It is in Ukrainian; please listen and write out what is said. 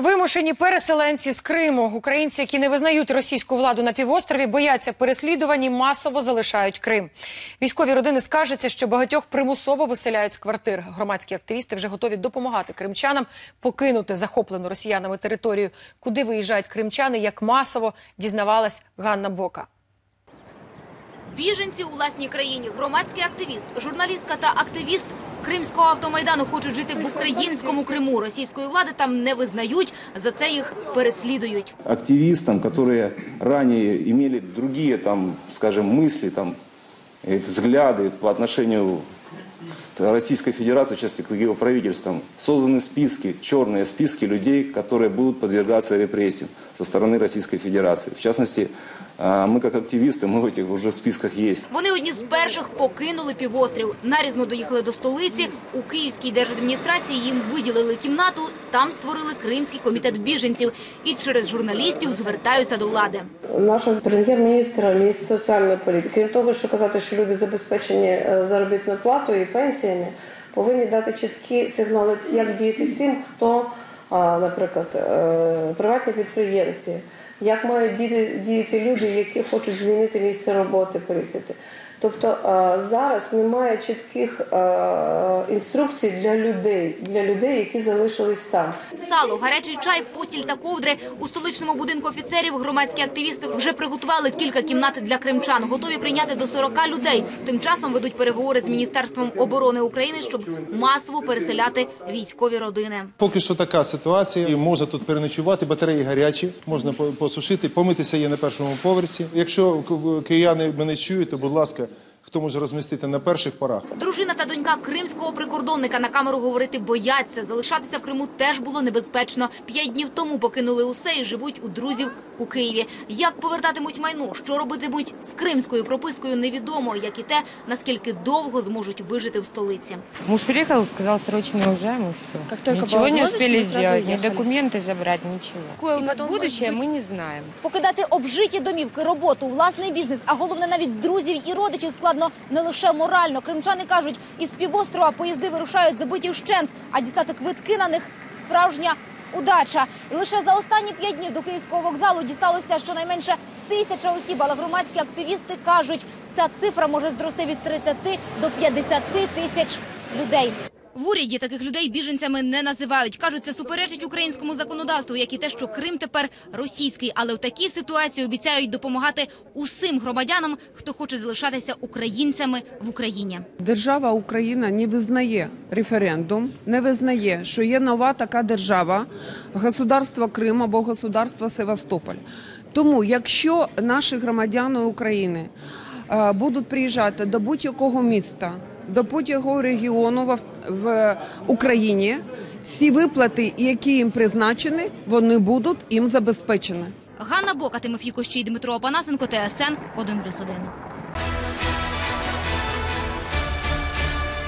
Вимушені переселенці з Криму, українці, які не визнають російську владу на півострові, бояться переслідувань масово залишають Крим. Військові родини скаржаться, що багатьох примусово виселяють з квартир. Громадські активісти вже готові допомагати кримчанам покинути захоплену росіянами територію. Куди виїжджають кримчани, як масово дізнавалась Ганна Бока. Біженці у власній країні, громадський активіст, журналістка та активіст Кримського автомайдану хочуть жити в українському Криму. Російської влади там не визнають, за це їх переслідують. активистам, которые ранее имели другие, там, скажем, мысли, там, э, взгляды по отношению к Российской Федерации, в частности, к ее правительствам, созданы списки, черные списки людей, которые будут подвергаться репрессиям со стороны Российской Федерации. В частности, а, мы как активисты, мы в этих уже списках есть. Вони одні з перших покинули півострів. Нарізно доїхали до столиці. У Київській держадміністрації їм виділили кімнату. Там створили Кримський комітет біженців і через журналістів звертаються до влади. Наша прем'єр-міністр, міністр соціальної політики, крім того, що казати, що люди забезпечені е, заробітною платою і пенсіями, повинні дати чіткі сигнали, як діяти тим, хто, наприклад, е, приватні підприємці, як мають діяти, люди, які хочуть змінити місце роботи, переїхати. Тобто е, зараз немає чітких е, інструкцій для людей, для людей, які залишились там. Сало, гарячий чай, постіль та ковдри у столичному будинку офіцерів. Громадські активісти вже приготували кілька кімнат для кримчан. Готові прийняти до 40 людей. Тим часом ведуть переговори з міністерством оборони України, щоб масово переселяти військові родини. Поки що така ситуація. І Можна тут переночувати, батареї гарячі, можна посушити, помитися є на першому поверсі. Якщо кияни мене чують, то будь ласка, хто може розмістити на перших порах. Дружина та донька кримського прикордонника на камеру говорити бояться. Залишатися в Криму теж було небезпечно. П'ять днів тому покинули усе і живуть у друзів у Києві. Як повертатимуть майно, що робитимуть з кримською пропискою, невідомо, як і те, наскільки довго зможуть вижити в столиці. Муж приехал, сказал, срочно уезжаем и все. Как только ничего было не возможность, успели мы сразу сделать, ни уехали. документы забрать, ничего. Какое И потом вот будущее может мы быть? не знаем. Покидати обжиті домівки, роботу, власний бізнес, а головне навіть друзів і родичів складно не лише морально. Кримчани кажуть, із півострова поїзди вирушають забиті вщент, а дістати квитки на них справжня удача. І лише за останні п'ять днів до київського вокзалу дісталося щонайменше тисяча осіб. Але громадські активісти кажуть, ця цифра може зрости від 30 до 50 тисяч людей. В уряді таких людей біженцями не називають. Кажуть, це суперечить українському законодавству, як і те, що Крим тепер російський. Але в такій ситуації обіцяють допомагати усім громадянам, хто хоче залишатися українцями в Україні. Держава Україна не визнає референдум, не визнає, що є нова така держава, государство Крим або государство Севастополь. Тому, якщо наші громадяни України е, будуть приїжджати до будь-якого міста, до будь-якого регіону в, Україні, всі виплати, які їм призначені, вони будуть їм забезпечені. Ганна Бока, Тимофій Кощій, Дмитро Опанасенко, ТСН 1+,1.